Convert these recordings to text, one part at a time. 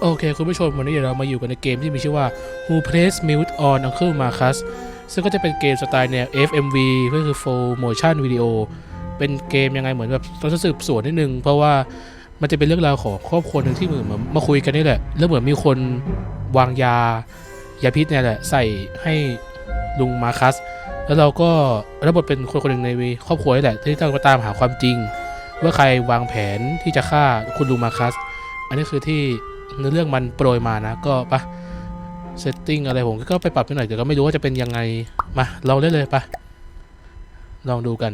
โอเค คุณผู้ชม วันนี้เดี๋ยวเรามาอยู่กันในเกมที่มีชื่อว่า Who Plays Mute on Uncle Marcus ซึ่งก็จะเป็นเกมสไตล์แนว FMV ก็คือ Full Motion Video เป็นเกมยังไงเหมือนแบบต้องสืบสวนนิดนึงเพราะว่ามันจะเป็นเรื่องราวของครอบครัวหนึ่งที่เหมือนมาคุยกันนี่แหละ แล้วเหมือนมีคนวางยา ยาพิษเนี่ยแหละใส่ให้ลุงมาคัสแล้วเราก็รับบทเป็นคนคนหนึ่งในครอบครัวนี่แหละที่ต้องตามหาความจริง ว่าใครวางแผนที่จะฆ่าคุณลุงมาคัสอันนี้คือที่เนื้อเรื่องมันโปรยมานะก็ปะเซตติ้งอะไรผมก็ไปปรับไปหน่อยแต่ก็ไม่รู้ว่าจะเป็นยังไง มาลองเล่นเลยปะลองดูกัน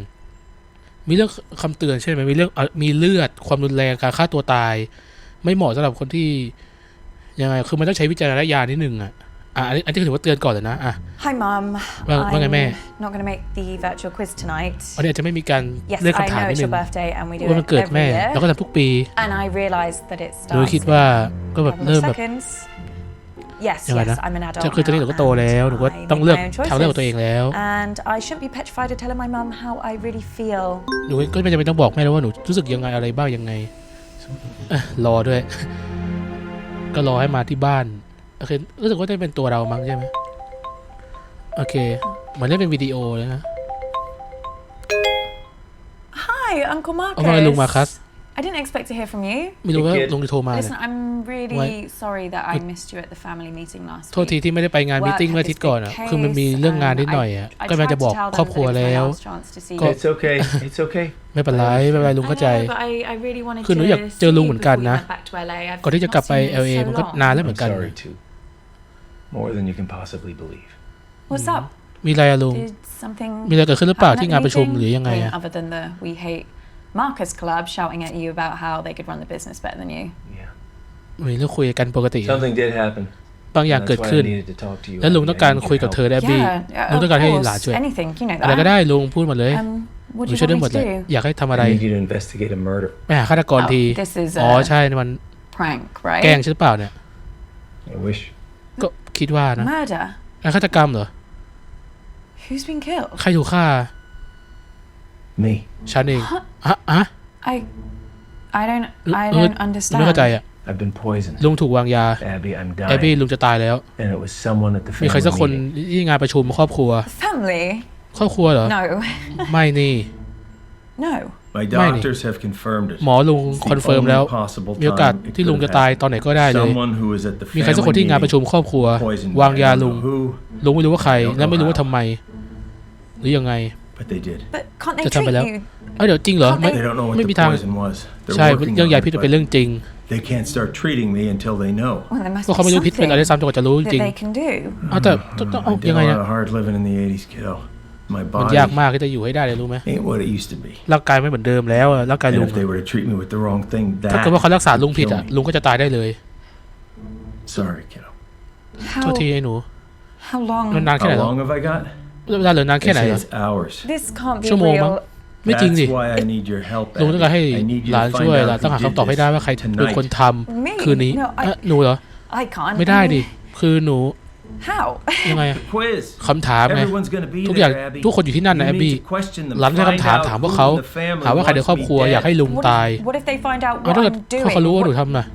มีเรื่องคำเตือนใช่ไหมมีเรื่องมีเลือดความรุนแรงการฆ่าตัวตาย ไม่เหมาะสำหรับคนที่ยังไงคือมันต้องใช้วิจารณญาณนิดนึงอะอันนี้อถือว่าเตือนก่อนเลยนะอ่ะ h ่ mom ว่าไงแม่ Not gonna make the virtual quiz tonight วันนี้จะไม่มีการเลือกคำถามนิดนึงมันเกิดแม่แล้วก็ทำทุกปีโดยคิดว่าก็แบบเริ่มแบบยังไงนะคือตอนนี้หนูก็โตแล้วหนูก็ต้องเลือกทางเลือกของตัวเองแล้ว And I shouldn't be ม e t r i f ่ e d to tell my mom h o ่ I really feel หนูก็ไม่จำเป็นต้องบอกแม่แล้วว่าหนูรู้สึกยังไงอะไรบ้างยังไงรอด้วย ก็รอให้มาที่บ้านโอเครู้สึกว่าจะเป็นตัวเรามั้งใช่ไหมโอเคเหมือนเล่เป็นวิดีโอเลยนะ Hi Uncle Marcus มลุงคัส I didn't expect to hear from you ไม่รู้ว่าลุงจะโทรมาเลย t e n I'm really Why? sorry that I missed you at the family meeting last w e โทษทีที่ไม่ได้ไปงานมีติ้งเมื่ออาทิตย์ก่อนอ่ะคือมันมีเรื่องงานนิดหน่อยอ่ะก็แม่จะบอกครอบครัวแล้วก็ไม่เป็นไรไม่เป็นไรลุงเข้าใจ คือหนูอยากเจอลุงเหมือนกันนะก่อนที่จะกลับไปเอล LA มันก็นานแล้วเหมือนกัน more than you can possibly believe what's up มีอะไรลุงมีอะไรเกิดขึ้นหรือเปล่าที่งานประชุมหรือยังไง other than the we hate Marcus Club shouting at you about how they could run the business better than you มีเรื่องคุยกันปกติ something did happen บางอย่างเกิดขึ้นแล้วลุงต้องการคุยกับเธอแอบบี้ลุงต้องการให้หลาช่วยอะไรก็ได้ลุงพูดหมดเลยหนูช่วยได้หมดเลยอยากให้ทำอะไรไม่หาฆาตกรทีอ๋อใช่มันแกล้งใช่เปล่าเนี่ยคิดว่านะการฆาตกรรมเหรอ ใครถูกฆ่าฉันเองอะฮะ I I don't ไม่เข้าใจอะลุงถูกวางยาแอบบี้ลุงจะตายแล้วมีใครสักคนที่งานประชุมครอบครัวครอบครัวเหรอ ไม่ นี่ no. หมอลุงคอนเฟิร์มแล้ว มีโอกาสที่ลุงจะตายตอนไหนก็ได้เลยมีใครสักคนที่งานประชุมครอบครัว วางยาลุงลุงไม่รู้ว่าใคร และไม่รู้ว่าทำไมหรือยังไง จะทำไปแล้วเอเดี๋ยวจริงเหรอไม่ไม่มีทาง ใช่เรื่องญ่พิษเป็นเรื่องจริงก็เขาไม่รู้พิษเป็นอะไรซ้ำจนกว่าจะรู้จริงอ้าวแต่ต้องยังไงนยมันยากมากที่จะอยู่ให้ได้เลยรู้ไหมร่างกายไม่เหมือนเดิมแล้วร่างกายลุงถ้าเกิดว่าเขารักษาลุงผิดอ่ะลุงก็จะตายได้เลย s o r ทษทีไอ้หนูนานแค่ไหนเวลาเหลือนานแค่ไหนชั่วโมงมั้งไม่จริงสิลุงต้องการให้หลานช่วยหลานต้องหาคำตอบให้ได้ว่าใครเป็นคนทำคืนนี้หนูเหรอไม่ได้ดิคือหนู How? ยังไง q u i คำถามไงทุกอย่างทุกคนอยู่ที่นั่นนะแอบบี้หลังจากคำถามถามว่าเขาถามว่าใครในครอบครัว อยากให้ลุงตายวถ้าเขาเขารู้ว่าหนูทำนะ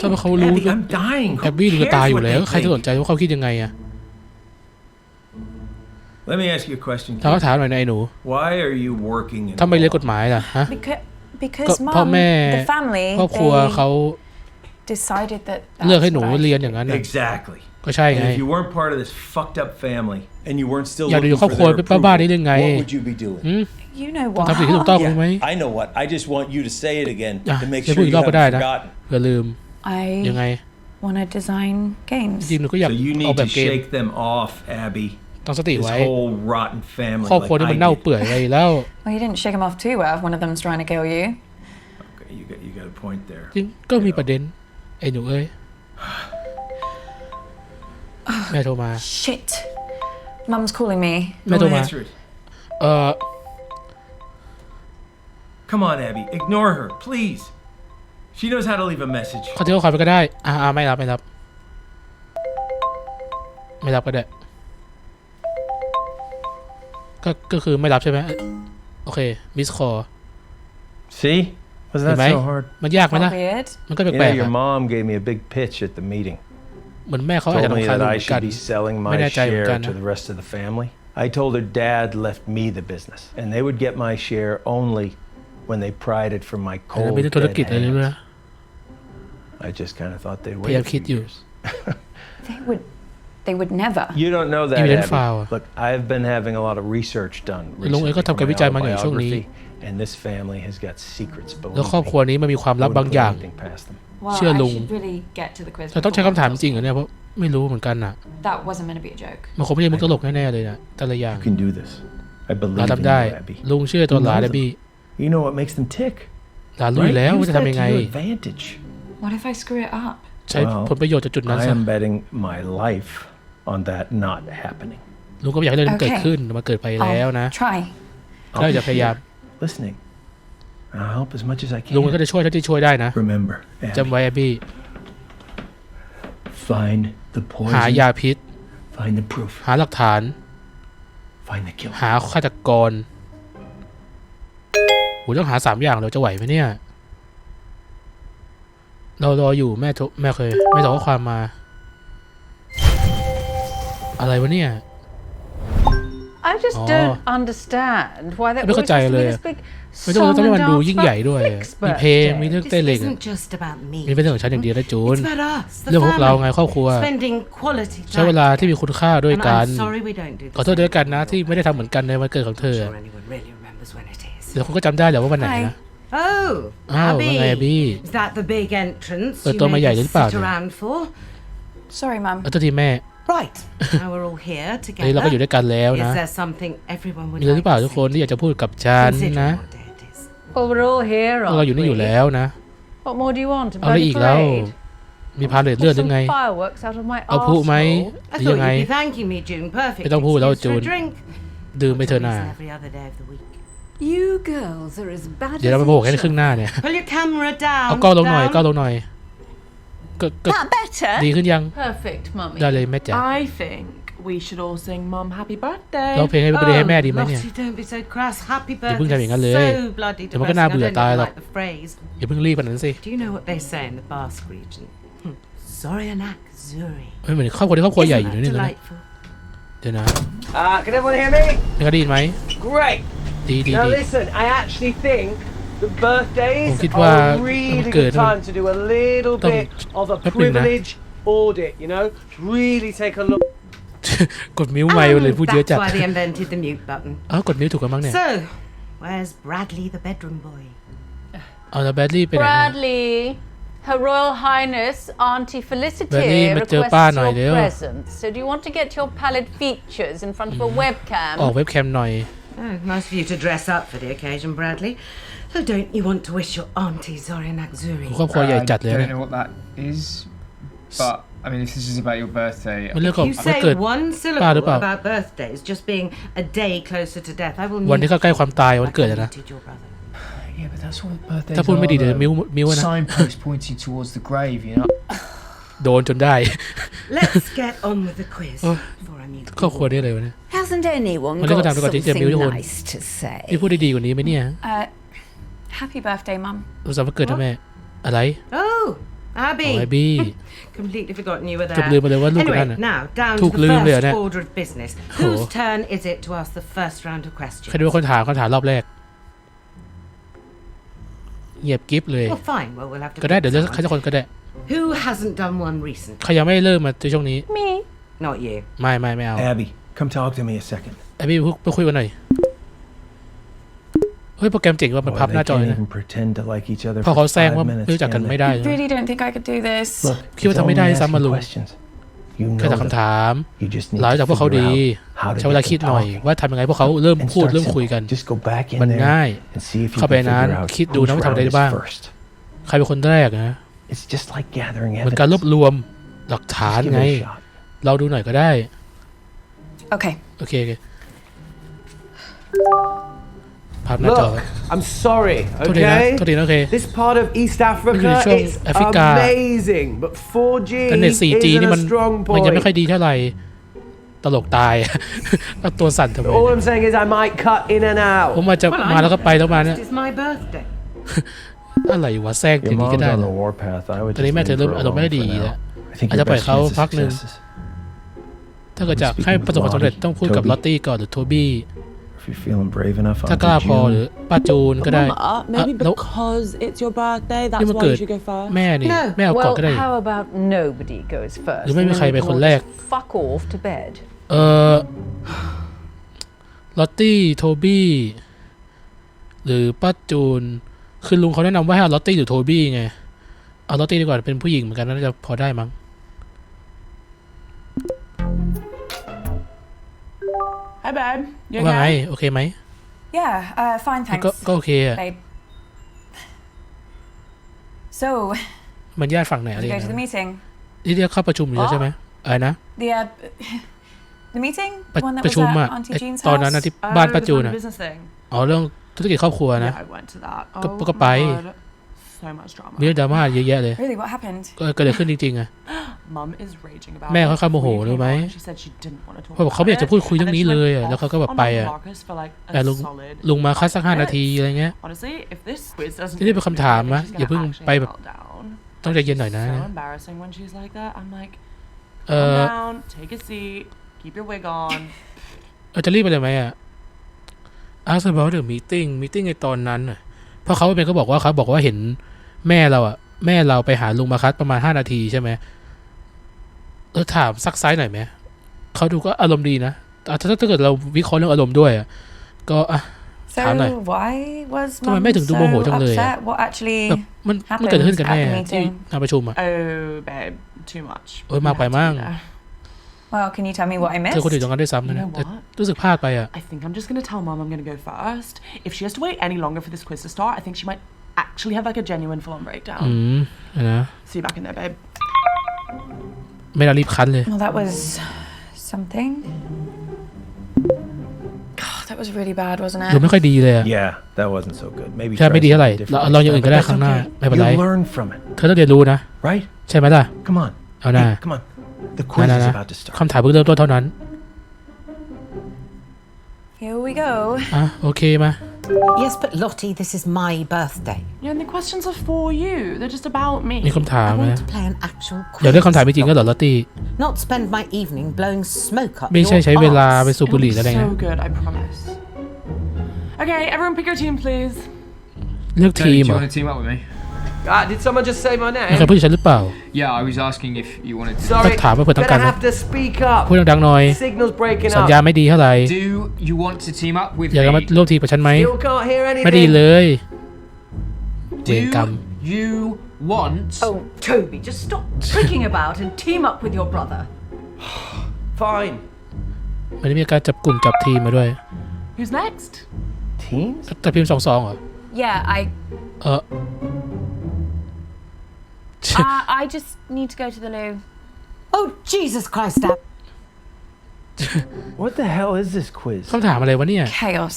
ถ้าเขารู้แอบบี้หนูจะตายอยู่แล้วใครจะสนใจว่าเขาคิดยังไงอะถามว่าถามหน่อยนะไอ้หนูทำไมเรียนกฎหมายล่ะฮะเพราะแม่ ครอบครัวเขาเลือกให้หนูเรียนอย่างนั้น exactly. ก็ใช่ไง if you weren't part of this fucked up family, and you weren't still looking for their approval, what would you be doing? Hmm? You know what? ทำสิ่งที่ถูกต้องรู้ไหม I know what. I just want you to say it again to ah, make จะพู sure ด you อีกรอบ haven't ก็ได้นะ ah. forgotten. เผื่อลืม I want to design games. ริงๆหนูก็อยา so you need to shake them off, Abby. ตั้งสติ This whole rotten family. ครอบครัว like Well, you didn't shake them off too, well. One of them's trying to kill you. Okay, you got you got a point there. จริงก็มีประเด็นไอ้หนูเอ้ย แม่โทรมา Shit. mom's calling me. แม่ uh. Come on, Abby. Ignore her, please. She knows how to leave a message. ขอเที่ยวขอไปก็ได้อ่าอ่าไม่รับไม่รับไม่รับก็ได้ก็ก็คือไม่รับใช่ไหมโอเคมิสคอ ah, ah, See? Was that Am I? so hard? มันยากไหม Not นะ weird. มันก็แป You ล know, กๆ your อะ mom gave me a big pitch at the meeting. เหมือนแม่เขาอาจ told me that I should be selling my share to the rest of the family. I told her dad left me the business, and they would get my share only when they pried it from my cold dead hands. I just kind of thought they'd They would, they would never. You don't know that. Abby. Look, I've been having a lot of research done. recently my แล้วครอบครัวนี้มันมีความลับบางอย่าง เชื่อลุงเราต้องใช้คำถามจริงเหรอเนี่ย เพราะไม่รู้เหมือนกันอะมันคงไม่ใช่มุกตลกแน่ๆเลยนะ แต่ละอย่างหลาทำได้ ลุงเชื่อตัวหลาแล้บีหลาลุยแล้วว่าจะทำยังไง ใช้ผลประโยชน์จากจุดนั้นซะลุงก็อยากให้เรื่องนี้เกิดขึ้นมาเกิดไปแล้วนะได้จะพยายาม listening. I'll help as much as I can. ลุงก็จะช่วยเท่าที่ช่วยได้นะ Remember, จำไว้แอบบี้ find the poison, หายาพิษ find the proof, หาหลักฐาน find the killer. หาฆาตกรหูต้องหาสามอย่างเราจะไหวไหมเนี่ย เรารออยู่แม่ทรแม่เคยไม่ตอบข้อความมา อะไรวะเนี่ย I just don't understand why that ไม่เข้าใจเลยไม่ต้องต้องให้มันดูยิ่งใหญ่ด้วยมีเพลงมีเรื่องเต้นเลยมีเป็นเรื่องของฉันอย่างเดียวนะจูน เรื่องพวกเราไงครอบครัวใช้เวลาที่มีคุณค่าด้วยกัน ขอโทษด้วยกันนะที่ไม่ได้ทำเหมือนกันในวันเกิดของเธอเดี๋ยวคุณก็จำได้แหละว่าวันไหนนะอ้าวเป็นไงบี้เปิดตัวมาใหญ่หรือเปล่าเนี่ย sorry mum ออตัวที่แม่ Right. Now we're all here together. เราก็อยู่ด้วยกันแล้วนะมีอะไรหรือเปล่าทุกคนที่อยากจะพูดกับฉันนะ We're all here. เราอยู่นี่อยู่แล้วนะ เอา t m o r อีกแล้วมีพาเลตเลือดยังไง เอาพูดไหมหรือยังไงไม่ต้องพูดเราจูนดื่มไปเถอะน่าเดี๋ยวเราไปโบกให้ครึ่งหน้าเนี่ยเอากล้องลงหน่อยกล้องลงหน่อย that better ดีขึ้นยัง perfect mummy ได้เลยแม่จ๋า I think we should all sing mom happy birthday ร้องเพลงให้ birthday ให้แม่ดีไหมเนี่ย don't be so crass happy อย่าเพิ่งทำอย่างนั้นเลย so bloody เดี๋ยวมันก็น่าเบื่อตายหรอกอย่าเพิ่งรีบแบบนั้นสิ do you know what they say in the Basque region Zoryanak Zuri เฮ้ยเหมือนครอบครัวที่ครอบครัวใหญ่อยู่นี่นะเดี๋ยวนะ Uh, can everyone hear me? ได้ยินไหม Great. ดีดี Now ดี listen, I actually think privilege audit, you know? Really take a look. กดมิวไวเลยพูดเยอะจัด oh, That's why they invented the mute button. เอ้ากดมิวถูกกันบ้างเนี่ย So, where's Bradley, the bedroom boy? the Bradley, Her Royal Highness Auntie Felicity มาเจอ requests your presence. So do you want to get your pallid features in front of a webcam? เว็บแคมหน่อย Oh, nice of you to dress up for the occasion, Bradley. Oh, don't you want to wish your auntie Zorin a Akzuri? ครอบครัวใหญ่จัดเลย I don't know what that is, but I mean, if this is about your birthday, มั You say one syllable about birthdays just being a day closer to death. I will วัน m ที่ก็ใกล้ความตายวันเกิดนะ y e a h but that's what birthdays ถ้าพูดไม่ดีเดี๋ยวมิวมิวนะ Signpost pointing towards the grave, you know. โดนจนได้ Let's get on with the quiz. ครอบครัวนี u ้เลยวะเนี่ย Hasn't anyone Well, look got at that, look a something nice to นี่ say? พูดได้ดีกว่านี้ไหมเนี่ย Happy birthday, Mum. อุตส่าห์มาเกิดนะแม่อะไร Oh, ข Abby. องไอบี้ Completely forgotten you were there. เกือบลืมไปเลยว่าลูกกับ Anyway, ท่านน่ะ now down to ถูกลืม the เลยเหรอเนี่ย first order of business. โห Whose turn is it to ask the first round of ใคร questions? ดูคนถามคำถามรอบแรกเหยียบกิฟเลย Well, fine. Well, we'll have to. ก็ได้ pick เดี๋ยวเลือก someone. ใครสักคนก็ได้ Who hasn't done one recently? ใครยังไม่เริ่มมาในช่วงนี้ Me. Not you. ไม่ไม่ไม่เอา Abby, come talk to me a second. ไอบี้พูดไปคุยกันหน่อยเฮ้ยโปรแกรมเจ๋งว่ามันพับหน้าจอเนะพอเขาแซงว่ารู้จักกันไม่ได้คิดว่าทำไม่ได้ซ้ำมาลุนแค่ถามคำถามหลังจากพวกเขาดีใช้เวลาคิดหน่อยว่าทำยังไงพวกเขาเริ่มพูดเริ่มคุยกันมันง่ายเข้าไปนั้นคิดดูนะว่าทำอะไรได้บ้างใครเป็นคนแรกนะมันการรวบรวมหลักฐานไงเราดูหน่อยก็ได้โอเคโอเคภาพหน้าจอ I'm sorry, okay? โทษทีนะโอเค This part of East Africa is amazing, but 4G แต่เน 4G นี่ isn't มัน a strong มันยังไม่ค่อยดีเท่าไหร่ตลกตายแลตัวสั่นทำไม All I'm saying is I might cut in and ผ out. มอาจะมาแล้วก็ไปต้องมาเนี่ยอะไรวะแทรกอย่างนี้ก็ได้ตอนนี้แม่เธอเริ่มอารมณ์ไม่ดีแล้วอาจจะปล่อยเขาพักหนึ่งถ้าเกิดจะให้ประสบความสำเร็จต้องพูดกับลอตตี้ก่อนหรือโทบี้ you're feeling brave enough, ถ้ากล้าพอหรือป้าจูนก็ได้ Mama, maybe เ่อ because it's your birthday, that's why you should go first. แม่นี่แม่เอาก่อนก็ได้ how about nobody goes first? หรือไม่มีใครเป็นคนแรก Fuck off to bed. เออลอตตี้โทบี้หรือป้าจูน คือลุงเขาแนะนำว่าให้เอาลอตตี้หรือโทบี้ไงเอาลอตตี้ดีกว่าเป็นผู้หญิงเหมือนกันน่าจะพอได้มั้ง Hi babe. You okay? Why? o y e a h uh, fine, thanks. ก็โอเคอะ So. มันญาติฝั่งไหนอะไรเงี้ยที่เรียกเข้าประชุมอยู่ใช่ไหมอะไรนะ the the meeting ปประชุมอะตอนนั้นที่บ้านประจูนอะอ๋อเรื่องธุรกิจครอบครัวนะ ก็ไป so much drama เรื่องดราม่าเยอะแยะเลย really what happened ก็เกิดอะไรขึ้นจริงๆอะ Mom is raging about แม่เขาข้ามโมโหรู้ไหมเราบอกเขาไม่อยากจะพูดคุยเรื่องนี้เลยแล้วเขาก็แบบไปอะแต่ลุงลุงมาคัสสักห้านาทีอะไรเงี้ยที่นี่เป็นคำถามนะอย่าเพิ่งไปแบบต้องใจเย็นหน่อยนะ เออเราจะรีบไปเลยไหมอ่ะ ask about the meeting meeting ในตอนนั้นเพราะเขาเป็นก็บอกว่าเขาบอกว่าเห็นแม่เราอะแม่เราไปหาลุงมาคัสประมาณห้านาทีใช่ไหมแล้วถามซักไซส์หน่อยไหมเขาดูก็อารมณ์ดีนะถ้าถ้าเกิดเราวิเคราะห์เรื่องอารมณ์ด้วยอะก็อะถามหน่อยทำไมไม่ถึงดูโมโหจังเลยมันมันเกิดขึ้นกันแน่ที่การประชุมอะเออมากไปมั่งเธอคนอื่นต้องการได้ซ้ำนะแต่รู้สึกพลาดไปอะ I think I'm just gonna tell mom I'm gonna go first if she has to wait any longer for this quiz to start I think she might actually have like a genuine full on breakdown. m ืมอันนะ See you back in there, babe. ไม่เรารีบคัดเ Well, that was something. God, that was really bad, wasn't ดู it? ไม่ค่อยดีเลยอะ Yeah, that wasn't so good. Maybe ใช่ try ไม่ดีเท่าไหร่ something เรา different เราอย่างอื่น next ก็ได้ time, ครั้งห but น้า that's ไม่ okay. เป็นไร You learn from it, เธอต้องเรียนรู้นะ right? ใช่ไหมล่ะ Come on. Oh, no. Hey, come on. The นะ quiz นะ is นะ about to start. คำถามเพิ่งเริ่มต้นเท่านั้น Here we go. อ่ะโอเคมา Yes, but Lottie, this is my birthday. Yeah, and the questions are for you. They're just about me. I want to play an actual เดี๋ยวเลือกคำถามจริงๆก็เหรอลอตตี้ Not spend my evening blowing smoke up your arse. it It'll be so good, I promise. Okay, everyone pick your team, please. เลือก do you want to team up with me? Uh, did someone just say my name? ใครพูดถึงหรือเปล่า Yeah, I was asking if you wanted to. Sorry, ถามว่าเผื่อต้องกา gonna ร have to speak up. พูดดังๆหน่อย Signal's breaking สัญ up. ญาไม่ดีเท่าไหร่ Do you want to team up with อยากมา me? ร่วมทีมกับฉันไหม Still can't hear anything. เลย Do Welcome. you want? Oh, Toby, just stop t r i c k i n g about and team up with your brother. Fine. มันมีการจับกลุ่มจับทีมมาด้วย Who's next? Teams? แต่พิมพ์สองสองเหรอ Yeah, I. เออ uh, I just need to go to the loo. Oh, Jesus Christ, Dad. What the hell is this quiz? คำถามอะไรวะเนี่ย Chaos.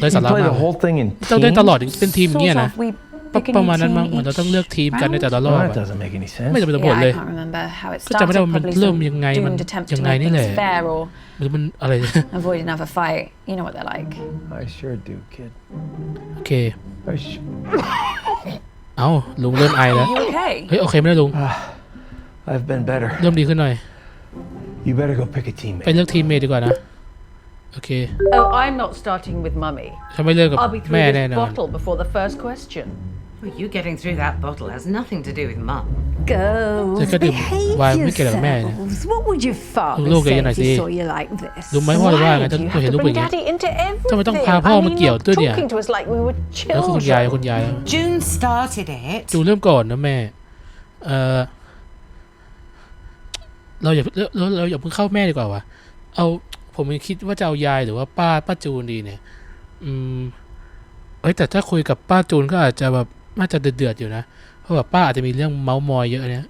ไร้ You สาระ play มา the ก whole thing in ต้องเล่น teams? ตลอดถึงเป็นทีมอย่าง Sort เงี้ยนะ of. We ป pick a ประมาณ new นั้นมั้ง team เหมือนเราต้องเลือก each ทีมกันในแต่ round? ละร Well, อบ that อะ doesn't make any ไม่จำ sense. เป็นต้องหม Yeah, ดเล I ย can't remember how it ก็จำ started. ไม่ได้ว่ามัน Probably เริ่ม some ยังไงมัน doomed attempt ยั to งไง make นี่แหละ things fair or หรือมันอะไร avoid another fight. You know what they're like. I sure do, kid. โอเค I su- เอ้าลุงเริ่มไอแล้ว You okay? เฮ้ย โอเคไม่ได้ลุง I've been better. เริ่มดีขึ้นหน่อย You better go pick a ไป teammate. เลือกทีมเมทดีกว่านะ โอเค Oh, I'm not starting with mummy. ฉันไม่เลิกกับ I'll be through แม่แน่ this นอน bottle before the first question. Well, you getting through that bottle has nothing to do with mum. Girls, Take a dip. behave Why, look at her, man. yourselves. What would your father Look say again, I if see. he saw you like this? รู้ไหมว่าว่า Why ไง did ต้อง you เห็น have รู to ปอ bring ย่างเงี้ย Daddy into everything? ทำไมต้องพาพ่อมาเกี่ยวด้วยเนี่ย talking to us like we were แล้วคุณยาย children. คุณยาย June started it. จูเริ่มก่อนนะแม่เออเราอย่าเราเราเราอย่าเพิ่งเข้าแม่ดีกว่าวะเอาผมยังคิดว่าจะเอายายหรือว่าป้าป้าจูนดีเนี่ยอืมเอ้ยแต่ถ้าคุยกับป้าจูนก็อาจจะแบบน่าจะเดือดๆอยู่นะ เพราะว่า ป้าอาจจะมีเรื่องเมาส์มอยเยอะเนี่ย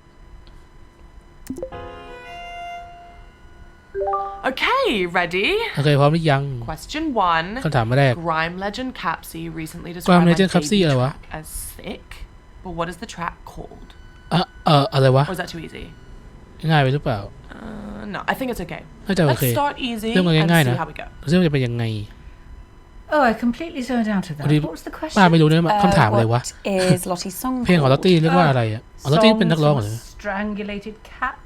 Okay, ready? Okay, พร้อมหรือยัง Question one. คำถามแรก Grime legend c a p s i recently described Grime legend Capsy อะไรวะ as t i c k but what is the t r a c k called? เอ่ออะไรวะ Was that too easy? ง่ายไปหรือเปล่า No, I think it's okay. Let's start easy เรื่ม and ง่ายๆ see นะ how we go. เริ่มจะเป็นยังไง Oh, I completely zoned out of that. What was the ป้า question? ไม่รู้เนี่ยว่า Uh, คำถามอะไรวะ what is Lottie's song เพลงของลอต called? ตี้เรียกว่าอะไรอ่ะอ๋อลอตตี้ uh, Songs เป็นนักร้อง of เหร a อ Strangulated cat.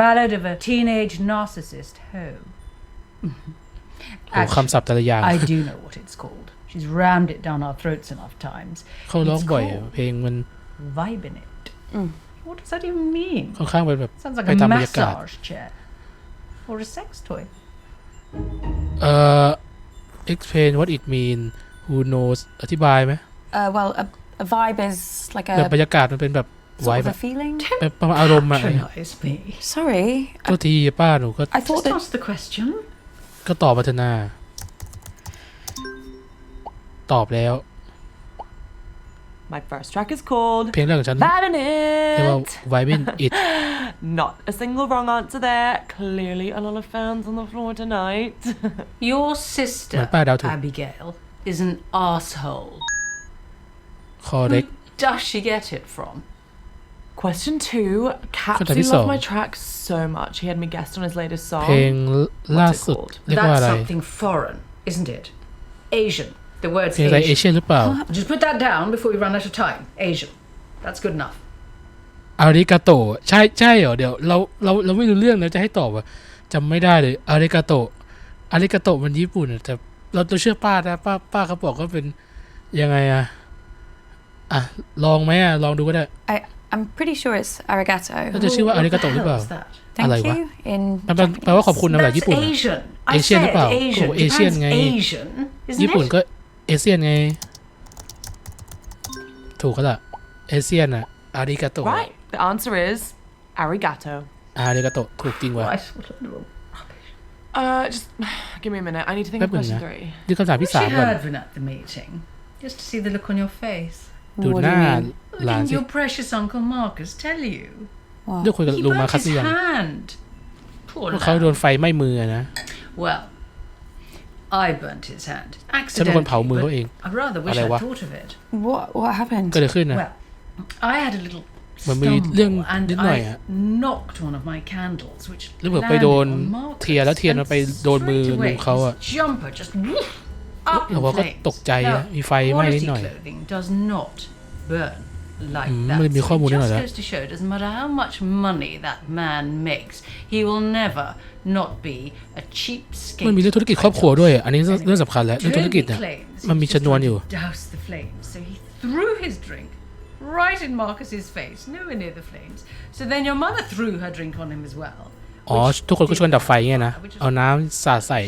Ballad of a teenage narcissist hoe. โห Actually, คำศัพท์แต่ละอย่าง I do know what it's called. She's rammed it down our throats enough times. เขาร้องบ่อยอะ called เพลงมัน Vibing it. Mm. What does that even mean? ค่อนข้างเป็นแบบ Sounds like ไป a ตามบรรยากาศ massage chair. Or a sex toy. เอ่อ uh, explain what it mean who knows อธิบายไหม uh, well a, a vibe is like a แบบบรรยากาศมันเป็นแบบ sort of a feeling แบบอารมณ์อะไร sorry ตัวทีป้าหนูก็ I thought that... s the question ก็ตอบมาเถอะนาตอบแล้ว My first track is called เพลงแรกของฉันเ It Not a single wrong answer there. Clearly, a lot of fans on the floor tonight. Your sister, Abigail, is an asshole. Correct Does she get it from? Question two. Capsy loved my track so much. He had me guest on his latest song. song. it called? That's something foreign, isn't it? Asian, the words Asian. Like Asian หรือเปล่า Just put that down before we run out of time. Asian. That's good enough. อาริกาโตใช่ใช่เหรอเดี๋ยวเราเราเราไม่รู้เรื่องแล้วจะให้ตอบว่าจำไม่ได้เลยอาริกาโตอาริกาโตมันญี่ปุ่นแต่เราตัวเชื่อป้านะป้าป้าเขาบอกว่าเป็นยังไงอ่ะอ่ะลองไหมอ่ะลองดูก็ได้ I I'm pretty sure it's arigato เราจะชื่อว่าอาริกาโตหรือเปล่าอะไรวะแปลว่าขอบคุณนะแบบญี่ปุ่นเอเชียนหรือเปล่าโอ้เอเชียนไงญี่ปุ่นก็เอเซียนไง ถูกก็ล่ะเอเซียนอะอาริกาโต Right. The answer is อ arigato. อาริกาโตถูกจริงว่ะ Uh, just give me a minute. I need to think of question t h r e e ดูคำถามที่ What สาม you ก่อน heard w h n at the meeting? Just to see the look on your face. ดูหน้า Well, หลาน Didn't สิ your precious Uncle Marcus tell you? ได้คุยกับ He ลุงมา burnt คัส his ยั hand. Poor เขาโด lad. นไฟไหม้มือนะ Well, I burnt his hand ฉันเป็นคนเผามือเขาเองอะไรวะ w h a t What happened เกิดอะไรขึ้นนะ Well I had a little มันมีเรื่องนิดหน่อยฮะแล้วเหมือนไปโดนเทียนแล้วเทียนมันไปโดนมือลุงเขาอะแล้วเขาก็ตกใจมีไฟไหม้นิดหน่อย like mm, that. มันมีข้อมูล It นิดหน่อย just นะ goes to show, doesn't matter how much money that man makes, he will never not be a cheap มันมีเรื่องธุรกิจครอบครัวด้วยอ่ะอันนี้เรื่องสำคัญแล้วเรื่องธุรกิจ eh? Jeremy he Douse the flames, so he threw his drink right in Marcus's face, nowhere near the flames. So then your mother threw her drink on him as well. อ๋อทุกคนก็ชวนดับไฟเงี้ยนะเอาน้ำสาดใส่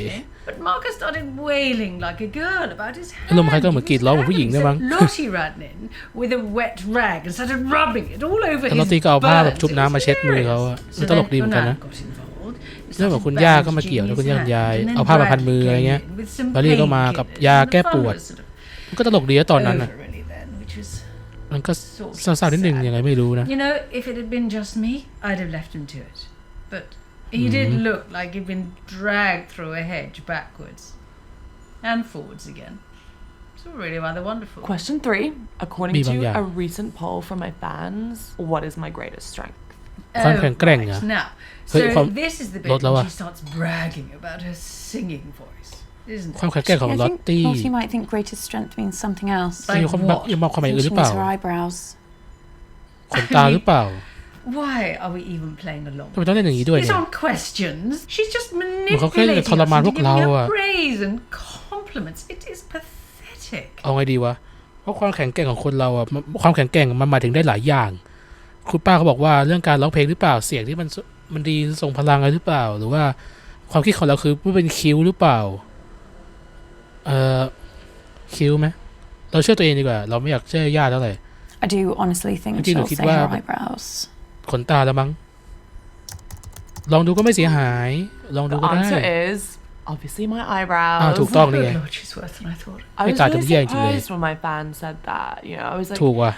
But Marco started wailing like a girl about his hand. ลมหายใจเหมือนกรีดร้องเหมือนผู้หญิงได้มั้ง Lottie ran in with a wet rag and started rubbing it all over his burns. ลอตตี้ก็เอาผ้าแบบชุบน้ำมาเช็ดมือเขาอะมันตลกดีเหมือนกันนะเรื่องของคุณย่าก็มาเกี่ยวแล้วคุณย่าคุณยาย เอาผ้ามาพันมืออะไรเงี้ยบารี่ก็มากับยาแก้ปวดมันก็ตลกดีอะตอนนั้นอะมันก็เศร้าๆนิดนึงยังไงไม่รู้นะ You know if it had been just me I'd have left him to it but He mm-hmm. did look like he'd been dragged through a hedge backwards and forwards again. It's all really rather wonderful. Question three. According Bibang, to yeah. a recent poll from my fans, what is my greatest strength? Oh, right. Now, so this is the bit when she starts bragging about her singing voice. Isn't it? I think might think greatest strength means something else. Like what? Her eyebrows. Why are we even playing along? ทำไมต้องเล่นอย่างนี้ด้วย These aren't questions. She's just manipulating us into giving her praise and compliments. It is pathetic. เอาไงดีวะเพราะความแข็งแกร่งของคนเราอะความแข็งแกร่งมันหมายถึงได้หลายอย่างคุณป้าเขาบอกว่าเรื่องการร้องเพลงหรือเปล่าเสียงที่มันมันดีส่งพลังอะไรหรือเปล่า หรือว่าความคิดของเราคือมันเป็นคิ้วหรือเปล่าเอ่อคิ้วไหมเราเชื่อตัวเองดีกว่าเราไม่อยากเชื่อญาติเท่าไหร่ I do honestly think she'll say her eyebrows. ขนตาแล้วมั้ง ลองดูก็ไม่เสียหาย ลองดูก็ได้ถูกต้องนี่ไงไม่ตาจะแย่จริงเลยถูกว่ะ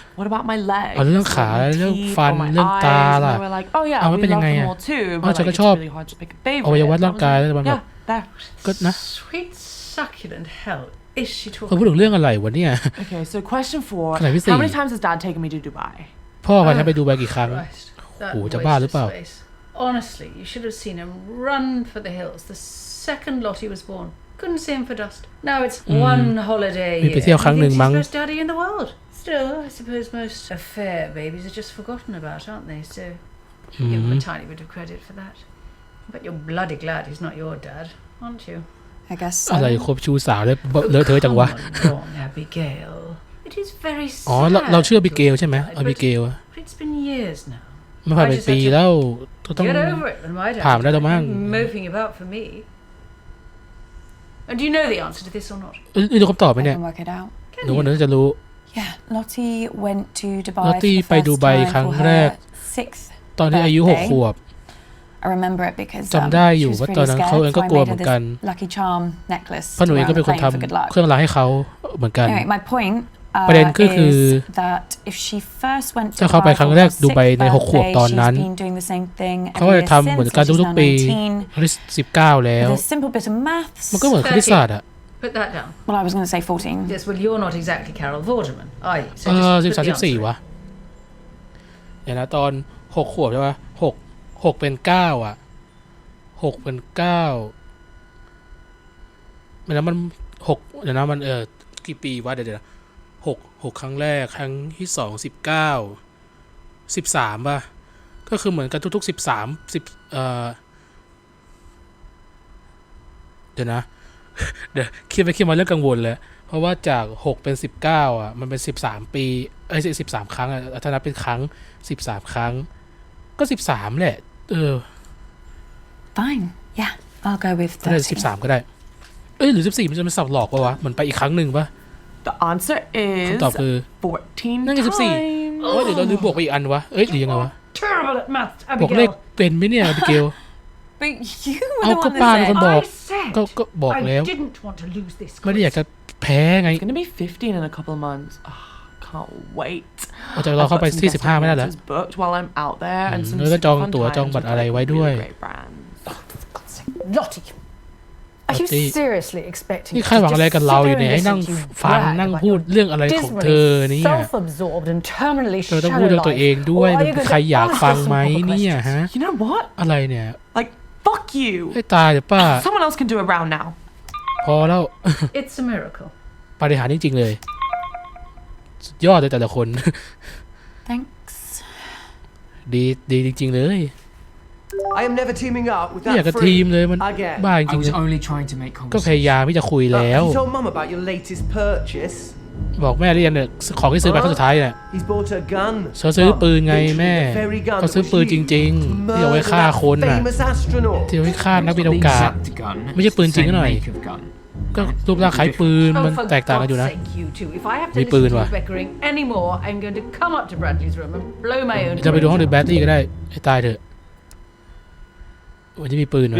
เรื่องขาเรื่องฟันเรื่องตาล่ะเอาไม่เป็นยังไงอ่ะอ๋าฉัก็ชอบเอาไว้วัดร่างกายแล้วแบบก็นะเขาพูดถึงเรื่องอะไรวะเนี่ย Okay so q u e s พ่อพาฉัไปดูไปกี่ครั้ง that oh, wasted space. Honestly, you should have seen him run for the hills the second Lottie was born. Couldn't see him for dust. Now it's mm. one holiday. the Best daddy in the world. Still, I suppose most affair babies are just forgotten about, aren't they? So you give him a hmm. tiny bit of credit for that. But you're bloody glad he's not your dad, aren't you? I guess. อะไรครบชู้สาวเลยเลอะเทอะจังวะ eh? Abigail. It is very oh, sad. อ๋อเราเชื่อ Abigail ใช่ไหม Abigail. It's been years now. ไม่ผ่านไปปีแล้วก็ต้องถามได้ตัวมั้ง moving รู้คำตอบไหมเนี่ยหนูว่าหนูจะรู้ yeah l o t ไปดูไบครั้งแรก ตอนที่อายุหกขวบจำได้อยู่ว่าตอนนั้นเขาเองก็กลัวเหมือนกันพ่อหนูเองก็เป็นคนทำเครื่องรางให้เขาเหมือนกันประเด็นก็คือจะเข้าไปครั้งแรกดูไบใน 6 ขวบตอนนั้นเขาจะทำเหมือนการทุกๆปีคริสสิบเก้าแล้วมันก็เหมือนคริสศาสตร์อะ Put that down. Well, I was going to say 14. Yes, well, you're not exactly Carol Vorderman, are you? So เออสิบสามสิบสี่วะเดี๋ยวนะตอนหกขวบใช่ปะหกหกเป็นเก้าอ่ะหกเป็นเก้านั้นมันหกเดี๋ยวนะมัน เออกี่ปีวะ เดี๋ยวเดี๋ยว6 6ครั้งแรก ครั้งที่2 19 13 ป่ะ ก็คือเหมือนกันทุกๆ13 10เอ่อ เดี๋ยวนะ เดี๋ยวคิดไปคิดมาเรื่องกังวลเลย เพราะว่าจาก 6 เป็น 19อ่ะ มันเป็น 13 ปี เอ้ย 13 ครั้งอ่ะถ้านับเป็นครั้ง 13 ครั้ง ก็ 13 แหละ เออ fine yeah I'll go with 13 ก็ได้ เอ้ย หรือ14 มันจะเป็นสับหลอกปะวะ เหมือนไปอีกครั้งหนึ่งปะ The answer is คำตอบคือ14นั่นคือ14 times โอ้ยเดี๋ยวเราลืมบวกไปอีกอันวะเอ้ยหรือยังไงวะ Terrible at maths, บวกเลข Abigail. เป็นไหมเนี่ยพี่เกล But you were เอา the ก็ one ป้าเป็น that ค said นบอก I said ก็ก็บอก I แล้ว didn't want to lose this ไม่ได้อยาก quiz. จะแพ้ไง It's gonna be 15 in a couple of months. Ah, can't wait. ออกจากเราเข้าไปที่15ไม่ได้เหรอ booked while I'm out there and some แล้วก็จองตั๋วจองบัตรอะไรไว้ด้วย great brands. Lottie, ปีนี่คาดหวังอะไรกับเราอยู่เนี่ยให้นั่งฟังนั่งพูดเรื่องอะไรของเธอเนี่ยเธอต้องพูดเรื่องตัวเองด้วยใครอยากฟังไหมเนี่ยฮะ อะไรเนี่ย Fuck you ให้ตายเดป้า Someone else can do round now พอ แล้ว It's a miracle ปฏิหาริยจริงๆเลยสุดยอดเลยแต่ละคน Thanks ดีดีจริงๆเลย I am never teaming up with that friend again. บ้าจริงก็พยายามที่จะคุยแล้ว told mum about your latest purchase บอกแม่เรียนเนี่ยของที่ซื้อไปครั้งสุดท้ายเนี่ยเธอซื้อปืนไงแม่เขาซื้อปืนจริงๆที่เอาไว้ฆ่าคนอ่ะที่เอาไว้ฆ่านักบินอวกาศไม่ใช่ปืนจริงหน่อย ก็รูปร่างคล้ายปืนมันแตกต่างกันอยู่นะมีปืนว่ะจะไปดูห้องดูแบตตี้ก็ได้ตายเถอะมันจะมีปืนไหมค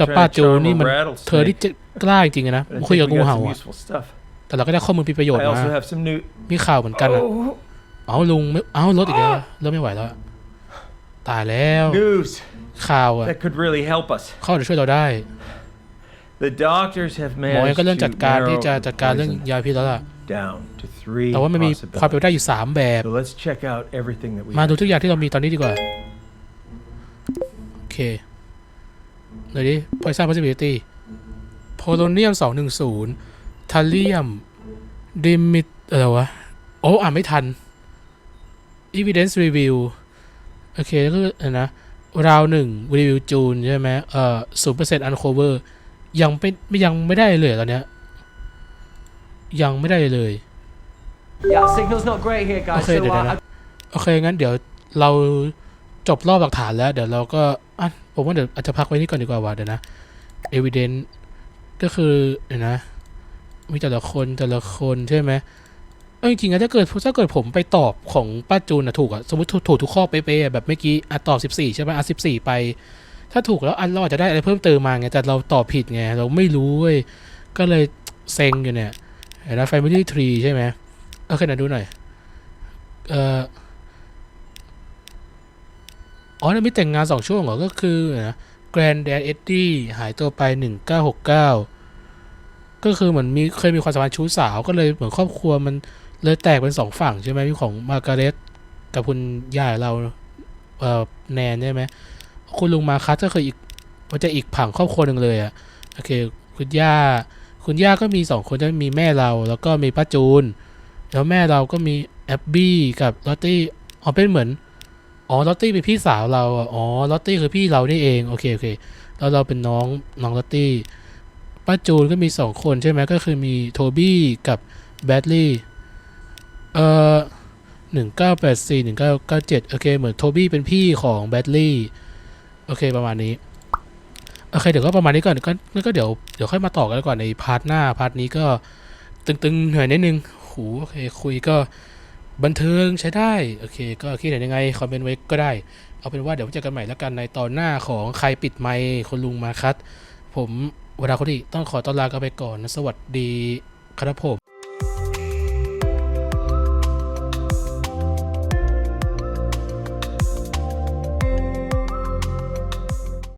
กับป้าจูนนี่มันเธอที่จะกล้าจริงๆนะคุยกับงูเห่าอะแต่เราก็ได้ข้อมูลมีประโยชน์นะมีข่าวเหมือนกันอะเอาลุงไม่เอารถอีกแล้วรถไม่ไหวแล้วตายแล้วข่าวอะเขาจะช่วยเราได้หมอเองก็เริ่มจัดการที่จะจัดการเรื่องยาพิษแล้วล่ะแต่ว่ามันมีความเป็นไปได้อยู่สามแบบ มาดูทุกอย่างที่เรา มีตอนนี้ดีกว่าเคเลยดิ poison possibility โพลเนียม210ทาเลียมดิมิตอะไรวะ โอ้ อ่านไม่ทัน evidence review โอเคก็คือนะ ราวหนึ่งรีวิวจูนใช่ไหมเอ่อศูนย์เปอร์เซ็นต์อันโคเวอร์ยังไม่ไม่ยังไม่ได้เลยตอนเนี้ย ยังไม่ได้เลย โอเค เดี๋ยวนะ โอเค งั้นเดี๋ยวเราจบรอบหลักฐานแล้วเดี๋ยวเราก็อ่ะผมว่าเดี๋ยวอาจจะพักไว้นี่ก่อนดีกว่าว่าเดี๋ยวนะเ v i d e n c e ก็คือเดี๋ยวนะมีแต่ละคนแต่ละคนใช่ไหมเออจริงๆนะถ้าเกิดถ้าเกิดผมไปตอบของป้าจูนนะถูกอะสมมติถูกทุกข้อไปไะแบบเมื่อกี้อะตอบ 14 ใช่ไหมอสิบสี่ไป ถ้าถูกแล้วอันเราอาจจะได้อะไรเพิ่มเติมมาไงแต่เราตอบผิดไงเราไม่รู้เว้ยก็เลยเซ็งอยู่เนี่ยเห็นไหม family tree ใช่ไหมโอเคนะดูหน่อยเอ่ออ๋อน่มีแต่งงาน 2 ช่วงเหรอ ก็คือนะแกรนด์แดนเอ็ดดี้หายตัวไป 1969 ก็คือเหมือนมีเคยมีความสัมพันธ์ชู้สาว ก็เลยเหมือนครอบครัวมันเลยแตกเป็น 2 ฝั่งใช่ไหม มีของมาการ์เร็ตกับคุณยายเราเอ่อแนนใช่ไหม คุณลุงมาคัสก็เคยออีกมันจะอีกผังครอบครัวหนึ่งเลยอะ่ะโอเค คุณย่า คุณย่าก็มี 2 คนจะมีแม่เรา แล้วก็มีป้าจูน แล้วแม่เราก็มีแอบบี้กับลอตตี้อ๋อเป็นเหมือนอ๋อ ลอตตี้เป็นพี่สาวเราอ๋อ ลอตตี้คือพี่เรานี่เอง โอเค โอเคแล้วเราเป็นน้องน้องลอตตี้ป้าจูนก็มีสองคนใช่ไหมก็คือมีโทบี้กับแบดลี่เอ่อหนึ่งเก้าแปดสี่หนึ่งเก้าเก้าเจ็ดโอเค เหมือนโทบี้เป็นพี่ของแบดลี่โอเค ประมาณนี้ โอเค เดี๋ยวก็ประมาณนี้ก่อนก็ก็เดี๋ยวเดี๋ยวค่อยมาต่อกันก่อนในพาร์ทหน้าพาร์ทนี้ก็ ตึงๆเหนื่อยนิดนึงหูโอเค คุยก็บันเทิงใช้ได้ โอเคก็คิดเห็นยังไง คอมเมนต์ไว้ ก็ได้ เอาเป็นว่าเดี๋ยวเจอกันใหม่แล้วกันในตอนหน้าของใครปิดไมค์คน ลุงมาคัดผมเวลาคนที่ต้องขอต้อนลากันไปก่อน นะ สวัสดีครับผม